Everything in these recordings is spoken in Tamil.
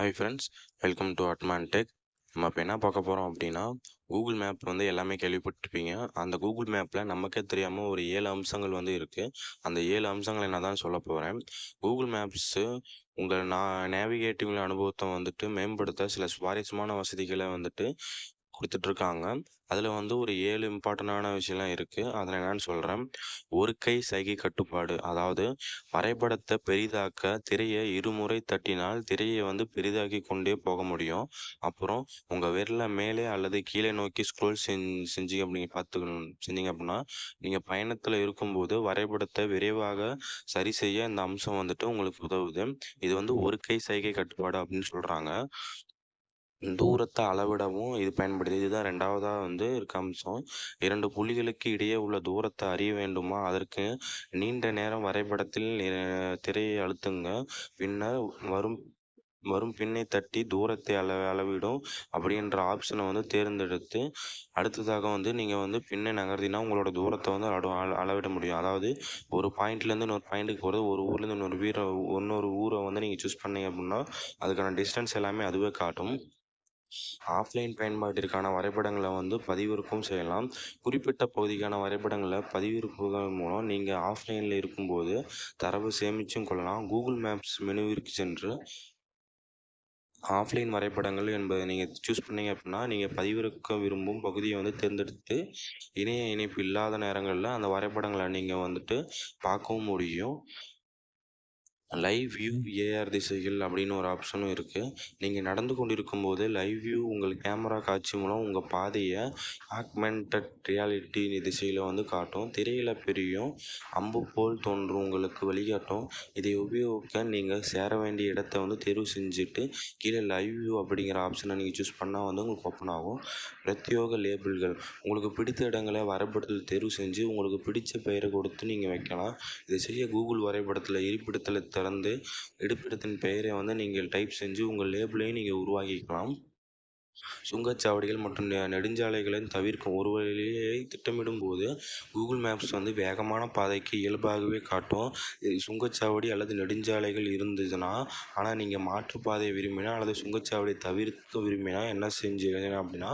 Hi friends welcome to அட்மான் tech நம்ம இப்போ என்ன பார்க்க போகிறோம் அப்படின்னா கூகுள் மேப் வந்து எல்லாமே கேள்விப்பட்டிருப்பீங்க. அந்த கூகுள் மேப்பில் நமக்கே தெரியாமல் ஒரு ஏழு அம்சங்கள் வந்து இருக்குது அந்த ஏழு அம்சங்கள் என்ன தான் சொல்ல போகிறேன் கூகுள் மேப்ஸு உங்கள் நான் நேவிகேட்டிவ் அனுபவத்தை வந்துட்டு மேம்படுத்த சில சுவாரஸ்யமான வசதிகளை வந்துட்டு கொடுத்துட்ருக்காங்க. அதில் வந்து ஒரு ஏழு இம்பார்ட்டண்டான விஷயம்லாம் இருக்குது அதில் என்னென்னு சொல்கிறேன் ஒரு கை சைகை கட்டுப்பாடு. அதாவது வரைபடத்தை பெரிதாக்க திரையை இருமுறை தட்டினால் திரையை வந்து பெரிதாக்கி கொண்டே போக முடியும். அப்புறம் உங்கள் விரல மேலே அல்லது கீழே நோக்கி ஸ்க்ரோல் செஞ்சு செஞ்சீங்க அப்படிங்க பார்த்துக்கணும். செஞ்சீங்க அப்படின்னா நீங்கள் பயணத்தில் இருக்கும்போது வரைபடத்தை விரைவாக சரி செய்ய இந்த அம்சம் வந்துட்டு உங்களுக்கு உதவுது. இது வந்து ஒரு கை சைகை கட்டுப்பாடு அப்படின்னு சொல்கிறாங்க தூரத்தை அளவிடவும் இது பயன்படுது. இதுதான் ரெண்டாவதாக வந்து இருக்க அம்சம். இரண்டு புள்ளிகளுக்கு இடையே உள்ள தூரத்தை அறிய வேண்டுமா? அதற்கு நீண்ட நேரம் வரைபடத்தில் திரையை அழுத்துங்க. பின்னர் வரும் வரும் பின்னை தட்டி தூரத்தை அள அளவிடும் அப்படின்ற ஆப்ஷனை வந்து தேர்ந்தெடுத்து அடுத்ததாக வந்து நீங்கள் வந்து பின்னை நகர்த்தினா உங்களோட தூரத்தை வந்து அள அளவிட முடியும். அதாவது ஒரு பாயிண்ட்லேருந்து இன்னொரு பாயிண்ட்டுக்கு போகிறது ஒரு ஊர்லேருந்து இன்னொரு வீரை இன்னொரு ஊரை வந்து நீங்கள் சூஸ் பண்ணீங்க அப்படின்னா அதுக்கான டிஸ்டன்ஸ் எல்லாமே அதுவே காட்டும். ஆஃப்லைன் பயன்பாட்டிற்கான வரைபடங்களை வந்து பதிவிறக்கம் செய்யலாம். குறிப்பிட்ட பகுதிக்கான வரைபடங்களை பதிவிறக்குவதன் மூலம் நீங்கள் ஆஃப்லைனில் இருக்கும்போது தரவு சேமிச்சும் கொள்ளலாம். கூகுள் மேப்ஸ் மெனுவிற்கு சென்று ஆஃப்லைன் வரைபடங்கள் என்பதை நீங்கள் சூஸ் பண்ணீங்க அப்படின்னா நீங்கள் பதிவிறக்க விரும்பும் பகுதியை வந்து தேர்ந்தெடுத்து இணைய இணைப்பு இல்லாத நேரங்களில் அந்த வரைபடங்களை நீங்கள் வந்துட்டு பார்க்கவும் முடியும். லைவ் வியூ ஏஆர் திசைகள் அப்படின்னு ஒரு ஆப்ஷனும் இருக்குது நீங்கள் நடந்து கொண்டிருக்கும் போது லைவ் வியூ உங்கள் கேமரா காட்சி மூலம் உங்கள் பாதையை ஆக்மெண்டட் ரியாலிட்டி திசையில் வந்து காட்டும். திரையில் பெரியும் அம்பு போல் தோன்றும் உங்களுக்கு வழிகாட்டும். இதை உபயோகிக்க நீங்கள் சேர வேண்டிய இடத்த வந்து தேர்வு செஞ்சுட்டு கீழே லைவ் வியூ அப்படிங்கிற ஆப்ஷனை நீங்கள் சூஸ் பண்ணால் வந்து உங்களுக்கு ஓப்பன் ஆகும். பிரத்யோக லேபிள்கள் உங்களுக்கு பிடித்த இடங்களை வரைபடத்தில் தேர்வு செஞ்சு உங்களுக்கு பிடித்த பெயரை கொடுத்து நீங்கள் வைக்கலாம். இதை செய்ய கூகுள் வரைபடத்தில் இருப்பிடத்தில் திறந்து இருப்பிடத்தின் பெயரை வந்து நீங்கள் டைப் செஞ்சு உங்கள் லேபிளையும் நீங்கள் உருவாக்கிக்கலாம். சுங்கச்சாவடிகள் மற்றும் நெடுஞ்சாலைகளை தவிர்க்கும் ஒரு வழியை திட்டமிடும் போது கூகுள் மேப்ஸ் வந்து வேகமான பாதைக்கு இயல்பாகவே காட்டும். சுங்கச்சாவடி அல்லது நெடுஞ்சாலைகள் இருந்ததுன்னா ஆனால் நீங்கள் மாற்றுப்பாதையை விரும்பினா அல்லது சுங்கச்சாவடியை தவிர்க்க விரும்பினா என்ன செஞ்சீங்க அப்படின்னா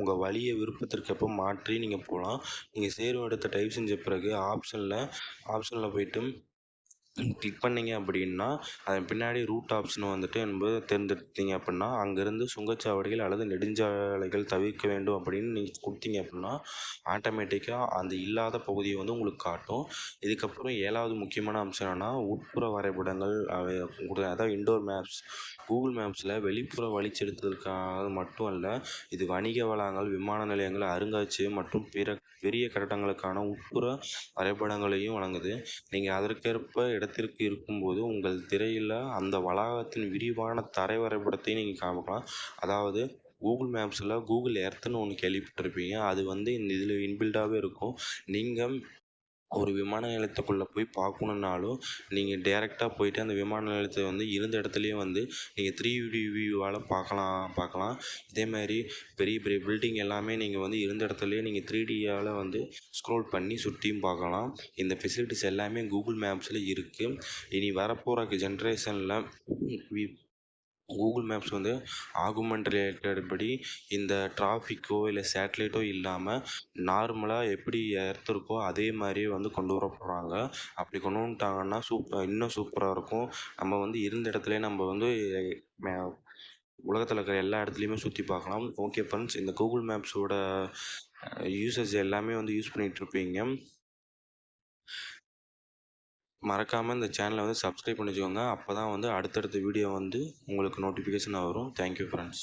உங்கள் வழியை விருப்பத்திற்கேற்ப மாற்றி நீங்கள் போகலாம். நீங்கள் சேரும் இடத்தை டைப் செஞ்ச பிறகு ஆப்ஷனில் ஆப்ஷனில் போய்ட்டு கிளிக் பண்ணிங்க அப்படின்னா அதன் பின்னாடி ரூட் ஆப்ஷன் வந்துட்டு என்பது தேர்ந்தெடுத்தீங்க அப்படின்னா அங்கேருந்து சுங்கச்சாவடிகள் அல்லது நெடுஞ்சாலைகள் தவிர்க்க வேண்டும் அப்படின்னு நீங்கள் கொடுத்தீங்க அப்படின்னா ஆட்டோமேட்டிக்காக அந்த இல்லாத பகுதியை வந்து உங்களுக்கு காட்டும். இதுக்கப்புறம் ஏழாவது முக்கியமான அம்சம் என்னென்னா உட்புற வரைபடங்கள் அதாவது இண்டோர் மேப்ஸ் கூகுள் மேப்ஸில் வெளிப்புற வழிச்செலுத்துதலுக்காக மட்டும் அல்ல இது வணிக வளாகங்கள் விமான நிலையங்கள் அருங்காட்சியகம் மற்றும் பிற பெரிய கட்டடங்களுக்கான உட்புற வரைபடங்களையும் வழங்குது. நீங்கள் அதற்கேற்ப இடத்திற்கு இருக்கும்போது உங்கள் திரையில் அந்த வளாகத்தின் விரிவான தரை வரைபடத்தையும் நீங்கள் காமிக்கலாம் அதாவது கூகுள் மேப்ஸில் கூகுள் எர்த்துன்னு ஒன்று கேள்விப்பட்டிருப்பீங்க. அது வந்து இந்த இதில் இன்பில்டாகவே இருக்கும். நீங்கள் ஒரு விமான நிலையத்துக்குள்ளே போய் பார்க்கணுன்னாலும் நீங்கள் டேரெக்டாக போயிட்டு அந்த விமான நிலையத்தை வந்து இருந்த இடத்துலையே வந்து நீங்கள் த்ரீ டி வியூவால் பார்க்கலாம் பார்க்கலாம். இதேமாதிரி பெரிய பெரிய பில்டிங் எல்லாமே நீங்கள் வந்து இருந்த இடத்துலையே நீங்கள் த்ரீ டியால் வந்து ஸ்க்ரோல் பண்ணி சுற்றியும் பார்க்கலாம். இந்த ஃபெசிலிட்டிஸ் எல்லாமே கூகுள் மேப்ஸில் இருக்குது இனி வரப்போகிற ஜென்ரேஷனில் கூகுள் மேப்ஸ் வந்து ஆகுமெண்ட் ரிலேட்டட் படி இந்த டிராஃபிக்கோ இல்லை சேட்டலைட்டோ இல்லாமல் நார்மலாக எப்படி எர்த் இருக்கோ அதே மாதிரியே வந்து கொண்டு வர போகிறாங்க அப்படி கொண்டு வந்துட்டாங்கன்னா சூப்பர் இன்னும் சூப்பராக இருக்கும். நம்ம வந்து இருந்த இடத்துலையே நம்ம வந்து உலகத்தில் இருக்கிற எல்லா இடத்துலையுமே சுற்றி பார்க்கலாம். ஓகே ஃப்ரெண்ட்ஸ் இந்த கூகுள் மேப்ஸோட யூசேஜ் எல்லாமே வந்து யூஸ் பண்ணிகிட்ருப்பீங்க மறக்காமல் இந்த சேனலை வந்து சப்ஸ்கிரைப் பண்ணி வச்சுக்கோங்க அப்போ தான் வந்து அடுத்தடுத்த வீடியோ வந்து உங்களுக்கு நோட்டிஃபிகேஷன் வரும். Thank you friends